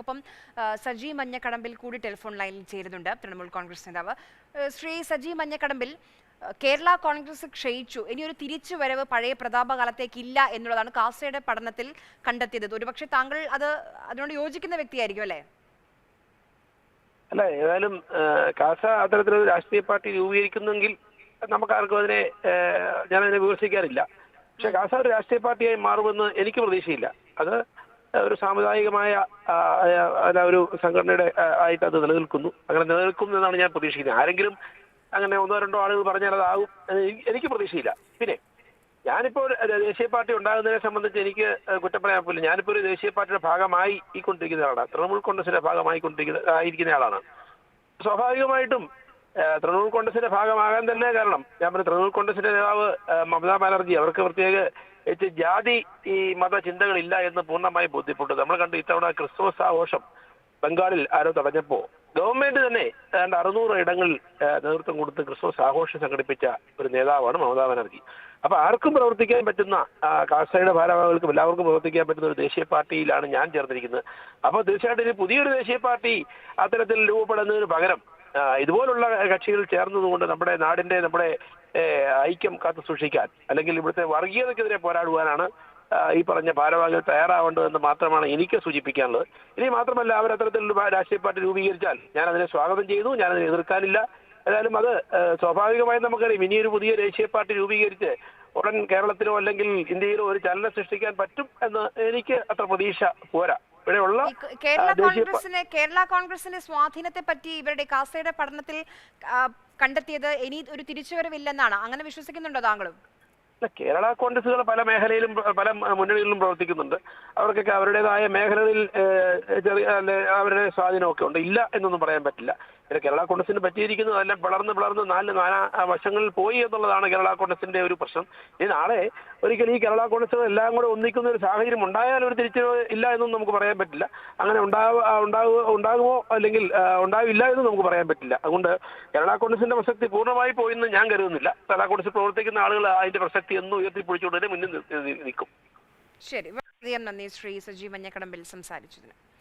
ഒപ്പം സജി മഞ്ഞക്കടമ്പിൽ കൂടി ടെലിഫോൺ ലൈനിൽ ചേരുന്നുണ്ട് തൃണമൂൽ കോൺഗ്രസ് നേതാവ്. ശ്രീ സജി മഞ്ഞക്കടമ്പിൽ കേരള കോൺഗ്രസ് ക്ഷയിച്ചു. ഇനിയൊരു തിരിച്ചുവരവ് പഴയ പ്രതാപകാലത്തേക്കില്ല എന്നുള്ളതാണ് കാസയുടെ പഠനത്തിൽ കണ്ടെത്തിയത്. ഒരുപക്ഷെ താങ്കൾ അത് അതിനോട് യോജിക്കുന്ന വ്യക്തിയായിരിക്കും അല്ലേ? അല്ല ഏതായാലും കാസ അത്തരത്തിലൊരു രാഷ്ട്രീയ പാർട്ടി രൂപീകരിക്കുന്നെങ്കിൽ നമുക്കാർക്കും അതിനെ ഞാൻ ഞാനതിനെ വിമർശിക്കാറില്ല. പക്ഷെ കാസ ഒരു രാഷ്ട്രീയ പാർട്ടിയായി മാറുമെന്ന് എനിക്ക് പ്രതീക്ഷയില്ല. അത് ഒരു സാമുദായികമായ അല്ല, ഒരു സംഘടനയുടെ ആയിട്ട് അത് നിലനിൽക്കുന്നു. അങ്ങനെ നിലനിൽക്കും എന്നാണ് ഞാൻ പ്രതീക്ഷിക്കുന്നത്. ആരെങ്കിലും അങ്ങനെ ഒന്നോ രണ്ടോ ആളുകൾ പറഞ്ഞാൽ അതാകും എനിക്ക് പ്രതീക്ഷയില്ല. പിന്നെ ഞാനിപ്പോൾ ദേശീയ പാർട്ടി ഉണ്ടാകുന്നതിനെ സംബന്ധിച്ച് എനിക്ക് കുറ്റം പറയാൻ പോലും ഞാനിപ്പോൾ ഒരു ദേശീയ പാർട്ടിയുടെ ഭാഗമായി ഈ കൊണ്ടിരിക്കുന്ന ആളാണ്. തൃണമൂൽ കോൺഗ്രസിന്റെ ഭാഗമായി കൊണ്ടിരിക്കുന്ന ആയിരിക്കുന്ന ആളാണ്. സ്വാഭാവികമായിട്ടും തൃണമൂൽ കോൺഗ്രസിന്റെ ഭാഗമാകാൻ തന്നെ കാരണം. ഞാൻ പറഞ്ഞു തൃണമൂൽ കോൺഗ്രസിന്റെ നേതാവ് മമതാ ബാനർജി അവർക്ക് പ്രത്യേക ജാതി ഈ മത ചിന്തകളില്ല എന്ന് പൂർണമായി ബോധ്യപ്പെട്ടു. നമ്മൾ കണ്ടു ഇത്തവണ ക്രിസ്മസ് ആഘോഷം ബംഗാളിൽ ആരോ തടഞ്ഞപ്പോ. ഗവൺമെന്റ് തന്നെ ഏതാണ്ട് അറുന്നൂറ് ഇടങ്ങളിൽ നേതൃത്വം കൊടുത്ത് ക്രിസ്മസ് ആഘോഷം സംഘടിപ്പിച്ച ഒരു നേതാവാണ് മമതാ ബാനർജി. അപ്പൊ ആർക്കും പ്രവർത്തിക്കാൻ പറ്റുന്ന കാസയുടെ ഭാരവാഹികൾക്കും എല്ലാവർക്കും പ്രവർത്തിക്കാൻ പറ്റുന്ന ഒരു ദേശീയ പാർട്ടിയിലാണ് ഞാൻ ചേർന്നിരിക്കുന്നത്. അപ്പോൾ തീർച്ചയായിട്ടും ഇനി പുതിയൊരു ദേശീയ പാർട്ടി അത്തരത്തിൽ രൂപപ്പെടുന്നതിന് പകരം ഇതുപോലുള്ള കക്ഷികൾ ചേർന്നതുകൊണ്ട് നമ്മുടെ നാടിന്റെ നമ്മുടെ ഐക്യം കാത്തു സൂക്ഷിക്കാൻ അല്ലെങ്കിൽ ഇവിടുത്തെ വർഗീയതക്കെതിരെ പോരാടുവാനാണ് ഈ പറഞ്ഞ ഭാരവാഹികൾ തയ്യാറാവേണ്ടതെന്ന് മാത്രമാണ് എനിക്ക് സൂചിപ്പിക്കാനുള്ളത്. ഇനി മാത്രമല്ല അവർ അത്തരത്തിലുള്ള രാഷ്ട്രീയ പാർട്ടി രൂപീകരിച്ചാൽ ഞാൻ അതിനെ സ്വാഗതം ചെയ്തു ഞാൻ അതിനെ എതിർക്കാനില്ല. ഏതായാലും അത് സ്വാഭാവികമായും നമുക്കറിയാം. ഇനിയൊരു പുതിയ ദേശീയ പാർട്ടി രൂപീകരിച്ച് ഉടൻ കേരളത്തിലോ അല്ലെങ്കിൽ ഇന്ത്യയിലോ ഒരു ചലനം സൃഷ്ടിക്കാൻ പറ്റും എന്ന് എനിക്ക് അത്ര പ്രതീക്ഷ പോരാ. ഇവിടെയുള്ള കേരള കോൺഗ്രസിനെ കേരള കോൺഗ്രസിന്റെ സ്വാധീനത്തെ പറ്റി ഇവരുടെ കാസയുടെ പഠനത്തിൽ കണ്ടെത്തിയത് ഇനി ഒരു തിരിച്ചുവരവില്ലെന്നാണ്. അങ്ങനെ വിശ്വസിക്കുന്നുണ്ടോ താങ്കളും? കേരള കോൺഗ്രസുകൾ പല മേഖലയിലും പല മുന്നണികളിലും പ്രവർത്തിക്കുന്നുണ്ട്. അവർക്കൊക്കെ അവരുടേതായ മേഖലകളിൽ ചെറിയ അവരുടെ സ്വാധീനമൊക്കെ ഉണ്ട്. ഇല്ല എന്നൊന്നും പറയാൻ പറ്റില്ല. പിന്നെ കേരള കോൺഗ്രസിന് പറ്റിയിരിക്കുന്നത് അല്ല പിളർന്ന് പിളർന്ന് നാല് നാലാ വശങ്ങളിൽ പോയി എന്നുള്ളതാണ് കേരള കോൺഗ്രസിന്റെ ഒരു പ്രശ്നം. ഇനി നാളെ ഒരിക്കലും ഈ കേരള കോൺഗ്രസുകൾ എല്ലാം കൂടെ ഒന്നിക്കുന്ന ഒരു സാഹചര്യം ഉണ്ടായാൽ ഒരു തിരിച്ചു ഇല്ല എന്നും നമുക്ക് പറയാൻ പറ്റില്ല. അങ്ങനെ ഉണ്ടാവുക ഉണ്ടാവുക ഉണ്ടാകുമോ അല്ലെങ്കിൽ ഉണ്ടാവില്ല എന്നും നമുക്ക് പറയാൻ പറ്റില്ല. അതുകൊണ്ട് കേരള കോൺഗ്രസിന്റെ പ്രസക്തി പൂർണമായി പോയെന്ന് ഞാൻ കരുതുന്നില്ല. കേരള കോൺഗ്രസ് പ്രവർത്തിക്കുന്ന ആളുകൾ അതിന്റെ പ്രസക്തി എന്നും ഉയർത്തിപ്പിടിച്ചുകൊണ്ട് തന്നെ മുന്നിൽ നിൽക്കും ശരി. വളരെയധികം നന്ദി. ശ്രീ സജീവ് മഞ്ഞക്കടമ്പിൽ സംസാരിച്ചതിന്.